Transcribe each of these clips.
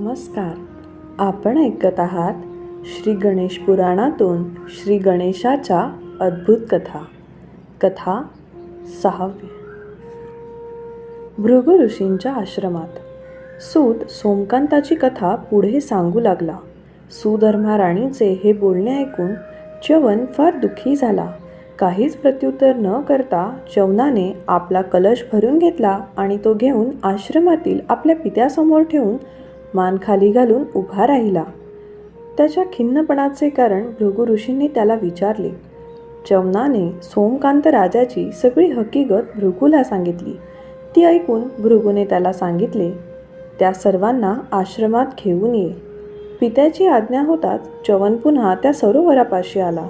नमस्कार. आपण ऐकत आहात श्री गणेश पुराणातून श्री गणेशाच्या अद्भुत कथा. कथा सहावी भृगु ऋषींच्या आश्रमात सूत सोमकांताची कथा पुढे सांगू लागला. सुधर्मा राणीचे हे बोलणे ऐकून च्यवन फार दुःखी झाला. काहीच प्रत्युत्तर न करता च्यवनाने आपला कलश भरून घेतला आणि तो घेऊन आश्रमातील आपल्या पित्यासमोर ठेवून मान खाली घालून उभा राहिला. त्याच्या खिन्नपणाचे कारण भृगु ऋषींनी त्याला विचारले. चवनाने सोमकांत राजाची सगळी हकीकत भृगूला सांगितली. ती ऐकून भृगूने त्याला सांगितले त्या सर्वांना आश्रमात घेऊन ये. पित्याची आज्ञा होताच च्यवन पुन्हा त्या सरोवरापाशी आला.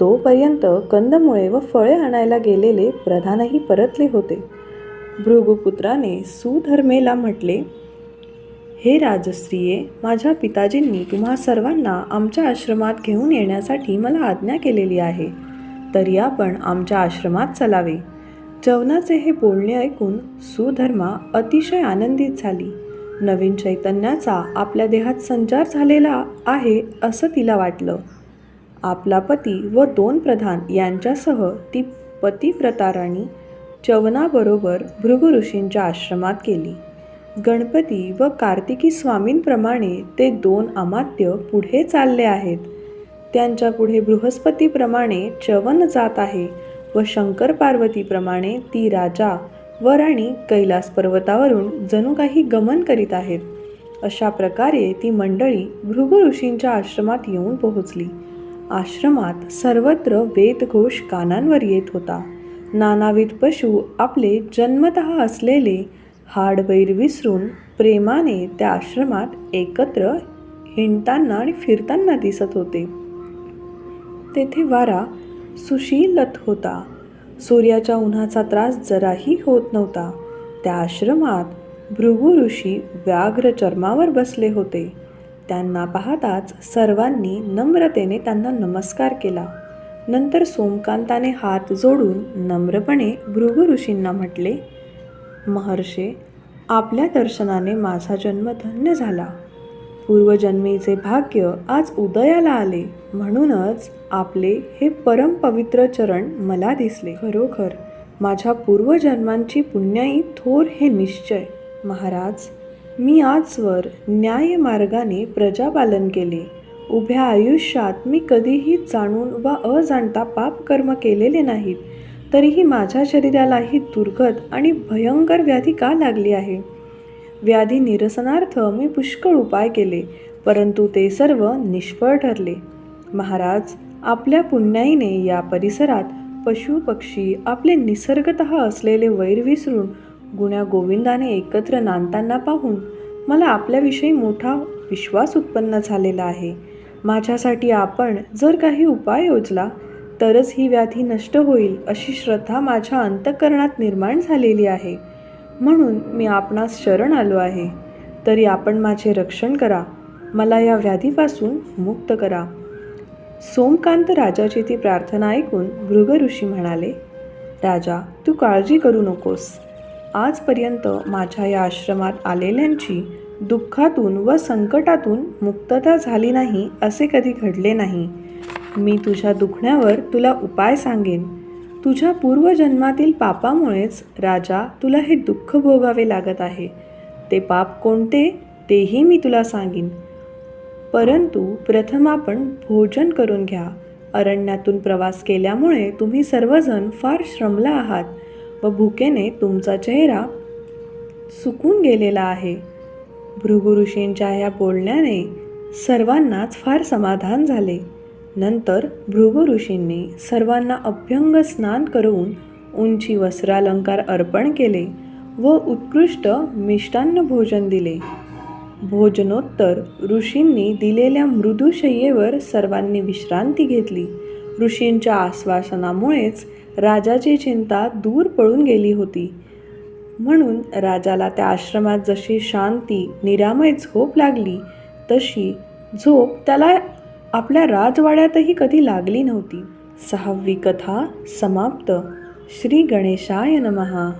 तोपर्यंत कंदमुळे व फळे आणायला गेलेले प्रधानही परतले होते. भृगुपुत्राने सुधर्मेला म्हटले हे राजस्त्रिये माझ्या पिताजींनी तुम्हा सर्वांना आमच्या आश्रमात घेऊन येण्यासाठी मला आज्ञा केलेली आहे. तरी आपण आमच्या आश्रमात चलावे. चवनाचे हे बोलणे ऐकून सुधर्मा अतिशय आनंदित झाली. नवीन चैतन्याचा आपल्या देहात संचार झालेला आहे असं तिला वाटलं. आपला पती व दोन प्रधान यांच्यासह ती पतिव्रता राणी चवनाबरोबर भृगु ऋषींच्या आश्रमात गेली. गणपती व कार्तिकी स्वामींप्रमाणे ते दोन अमात्य पुढे चालले आहेत. त्यांच्या पुढे बृहस्पतीप्रमाणे च्यवन जात आहे व शंकर पार्वतीप्रमाणे ती राजा व राणी कैलास पर्वतावरून जणू काही गमन करीत आहेत. अशा प्रकारे ती मंडळी भृगु ऋषींच्या आश्रमात येऊन पोहोचली. आश्रमात सर्वत्र वेदघोष कानांवर येत होता. नानाविध पशु आपले जन्मत असलेले हाडबैर विसरून प्रेमाने त्या आश्रमात एकत्र हिंडताना आणि फिरताना दिसत होते. तेथे वारा सुशीलत होता. सूर्याच्या उन्हाचा त्रास जराही होत नव्हता. त्या आश्रमात भृगु ऋषी व्याघ्र चर्मावर बसले होते. त्यांना पाहताच सर्वांनी नम्रतेने त्यांना नमस्कार केला. नंतर सोमकांताने हात जोडून नम्रपणे भृगु ऋषींना म्हटले महर्षे आपल्या दर्शनाने माझा जन्म धन्य झाला. पूर्वजन्मीचे भाग्य आज उदयाला आले म्हणूनच आपले हे परमपवित्र चरण मला दिसले. खरोखर माझ्या पूर्वजन्मांची पुण्याई थोर हे निश्चय. महाराज मी आजवर न्याय मार्गाने प्रजापालन केले. उभ्या आयुष्यात मी कधीही जाणून वा अजाणता पापकर्म केलेले नाहीत. तरीही माझ्या शरीराला ही दुर्गत आणि भयंकर व्याधी का लागली आहे? व्याधी निरसनार्थ मी पुष्कळ उपाय केले परंतु ते सर्व निष्फळ ठरले. महाराज आपल्या पुण्याईने या परिसरात पशु पक्षी आपले निसर्गत असलेले वैर विसरून गुण्या गोविंदाने एकत्र नांदताना पाहून मला आपल्याविषयी मोठा विश्वास उत्पन्न झालेला आहे. माझ्यासाठी आपण जर काही उपाय योजला तरच ही व्याधी नष्ट होईल अशी श्रद्धा माझ्या अंतःकरणात निर्माण झालेली आहे. म्हणून मी आपणास शरण आलो आहे. तरी आपण माझे रक्षण करा. मला या व्याधीपासून मुक्त करा. सोमकांत राजाची ती प्रार्थना ऐकून भृग ऋषी म्हणाले राजा तू काळजी करू नकोस. आजपर्यंत माझ्या या आश्रमात आलेल्यांची दुःखातून व संकटातून मुक्तता झाली नाही असे कधी घडले नाही. मी तुझ्या दुखण्यावर तुला उपाय सांगेन. तुझ्या पूर्वजन्मातील पापामुळेच राजा तुला हे दुःख भोगावे लागत आहे. ते पाप कोणते तेही मी तुला सांगेन. परंतु प्रथम आपण भोजन करून घ्या. अरण्यातून प्रवास केल्यामुळे तुम्ही सर्वजण फार श्रमला आहात व भुकेने तुमचा चेहरा सुकून गेलेला आहे. भृगु ऋषींच्या या बोलण्याने सर्वांनाच फार समाधान झाले. नंतर भृगु ऋषींनी सर्वांना अभ्यंग स्नान करून उंची वस्त्रालंकार अर्पण केले व उत्कृष्ट मिष्टान्न भोजन दिले. भोजनोत्तर ऋषींनी दिलेल्या मृदुशय्येवर सर्वांनी विश्रांती घेतली. ऋषींच्या आश्वासनामुळेच राजाची चिंता दूर पळून गेली होती. म्हणून राजाला त्या आश्रमात जशी शांती निरामय झोप लागली तशी झोप त्याला आपल्या राजवाड्यातही कधी लागली नव्हती. सहावी कथा समाप्त. श्री गणेशाय नमहा